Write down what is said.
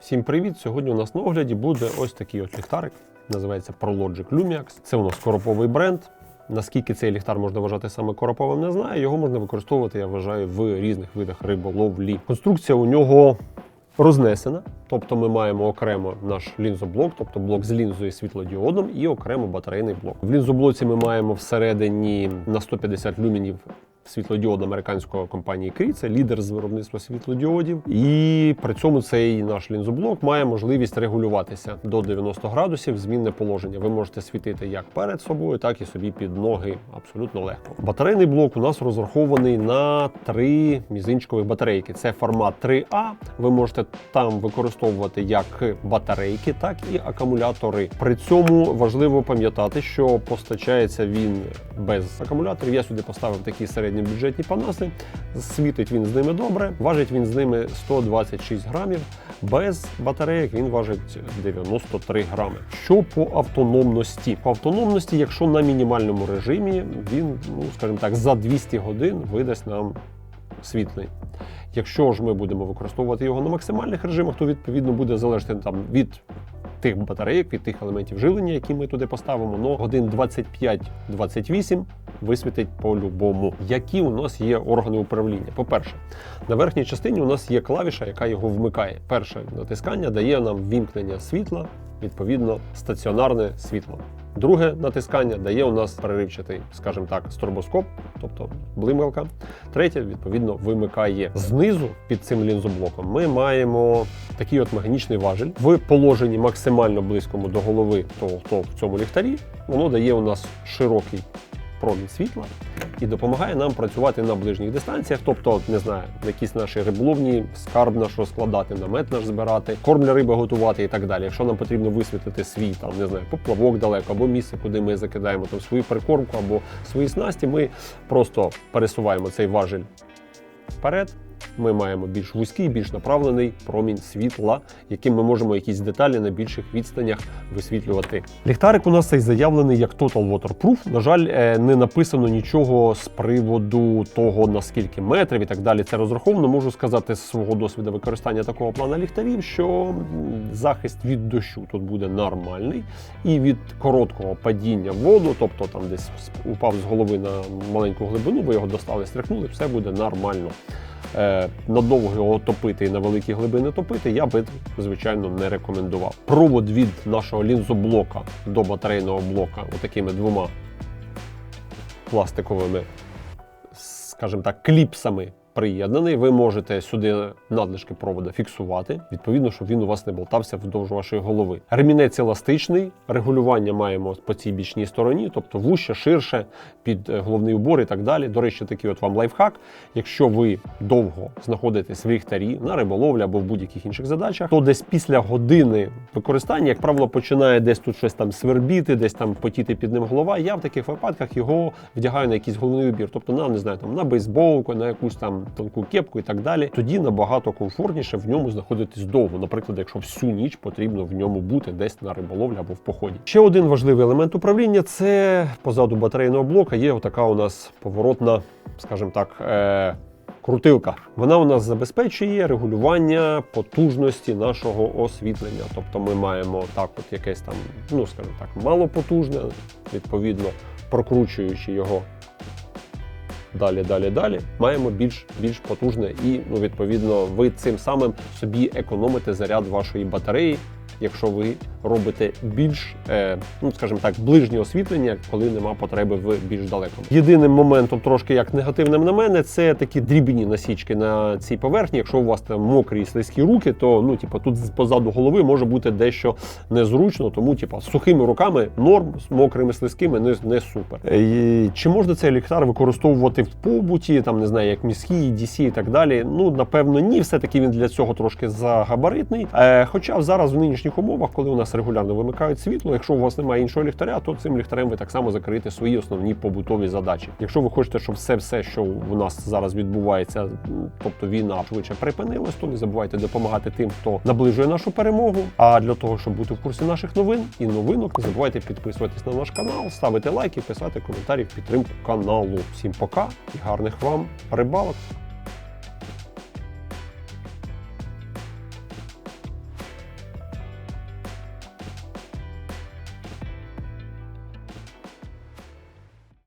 Всім привіт! Сьогодні у нас на огляді буде ось такий от ліхтарик. Називається ProLogic Lumiax. Це у нас короповий бренд. Наскільки цей ліхтар можна вважати саме короповим, не знаю. Його можна використовувати, я вважаю, в різних видах риболовлі. Конструкція у нього рознесена. Тобто ми маємо окремо наш лінзоблок, тобто блок з лінзою світлодіодом, і окремо батарейний блок. В лінзоблоці ми маємо всередині на 150 люмінів світлодіод американської компанії Cree, це лідер з виробництва світлодіодів. І при цьому цей наш лінзоблок має можливість регулюватися до 90 градусів змінне положення. Ви можете світити як перед собою, так і собі під ноги абсолютно легко. Батарейний блок у нас розрахований на три мізинчикових батарейки. Це формат 3А. Ви можете там використовувати як батарейки, так і акумулятори. При цьому важливо пам'ятати, що постачається він без акумуляторів. Я сюди поставив такі середньобюджетні панаси. Світить він з ними добре, важить він з ними 126 грамів. Без батареїк він важить 93 грами. Що по автономності? По автономності, якщо на мінімальному режимі, він, ну скажімо так, за 200 годин видасть нам світлий. Якщо ж ми будемо використовувати його на максимальних режимах, то відповідно буде залежати там від тих батарейок, від тих елементів жилення, які ми туди поставимо, но годин 25-28 висвітить по-любому. Які у нас є органи управління? По-перше, на верхній частині у нас є клавіша, яка його вмикає. Перше натискання дає нам вімкнення світла, відповідно, стаціонарне світло. Друге натискання дає у нас переривчатий, скажімо так, стробоскоп, тобто блималка. Третє, відповідно, вимикає. Знизу під цим лінзоблоком ми маємо такий от механічний важель в положенні максимально близькому до голови того, хто в цьому ліхтарі. Воно дає у нас широкий промінь світла і допомагає нам працювати на ближніх дистанціях, тобто, не знаю, якісь наші риболовні, скарб наш розкладати, намет наш збирати, корм для риби готувати і так далі. Якщо нам потрібно висвітити свій там, не знаю, поплавок далеко або місце, куди ми закидаємо там свою прикормку або свої снасті, ми просто пересуваємо цей важель вперед. Ми маємо більш вузький, більш направлений промінь світла, яким ми можемо якісь деталі на більших відстанях висвітлювати. Ліхтарик у нас цей заявлений як Total Waterproof. На жаль, е, не написано нічого з приводу того, наскільки метрів і так далі. Це розраховано. Можу сказати з свого досвіду використання такого плана ліхтарів, що захист від дощу тут буде нормальний, і від короткого падіння воду, тобто там десь упав з голови на маленьку глибину, ви його достали, стряхнули, все буде нормально. Е, надовго його топити і на великі глибини топити, я би, звичайно, не рекомендував. Провод від нашого лінзоблока до батарейного блока отакими двома пластиковими, скажімо так, кліпсами. Приєднаний, ви можете сюди надлишки провода фіксувати, відповідно, щоб він у вас не болтався вздовж вашої голови. Ремінець еластичний, регулювання маємо по цій бічній стороні, тобто вуще, ширше, під е, головний убор і так далі. До речі, такий от вам лайфхак. Якщо ви довго знаходитесь в ліхтарі на риболовлі або в будь-яких інших задачах, то десь після години використання, як правило, починає десь тут щось там свербіти, десь там потіти під ним голова. Я в таких випадках його вдягаю на якийсь головний убір, тобто на не знаю, там на бейсболку, на якусь там тонку кепку і так далі. Тоді набагато комфортніше в ньому знаходитись довго. Наприклад, якщо всю ніч потрібно в ньому бути десь на риболовлі або в поході. Ще один важливий елемент управління це позаду батарейного блока є отака у нас поворотна, скажімо так. Е- Крутилка. Вона у нас забезпечує регулювання потужності нашого освітлення. Тобто ми маємо так, от якесь там, ну скажімо так, малопотужне, відповідно, прокручуючи його далі, далі, далі, маємо більш більш потужне і ну, відповідно ви цим самим собі економите заряд вашої батареї. Якщо ви робите більш, е, ну скажімо так, ближнє освітлення, коли нема потреби в більш далекому. Єдиним моментом, трошки як негативним на мене, це такі дрібні насічки на цій поверхні. Якщо у вас там мокрі слизькі руки, то ну, типу, тут позаду голови може бути дещо незручно, тому типу, з сухими руками норм, з мокрими слизькими не, не супер. Е, і Чи можна цей ліхтар використовувати в побуті, там не знаю, як міські, DC і так далі? Ну напевно, ні, все таки він для цього трошки загабаритний. Е, хоча зараз в нинішніх умовах, коли у нас регулярно вимикають світло, якщо у вас немає іншого ліхтаря, то цим ліхтарем ви так само закриєте свої основні побутові задачі. Якщо ви хочете, щоб все, все, що у нас зараз відбувається, тобто війна швидше припинилась, то не забувайте допомагати тим, хто наближує нашу перемогу. А для того, щоб бути в курсі наших новин і новинок, не забувайте підписуватись на наш канал, ставити лайки, писати коментарі в підтримку каналу. Всім пока і гарних вам рибалок!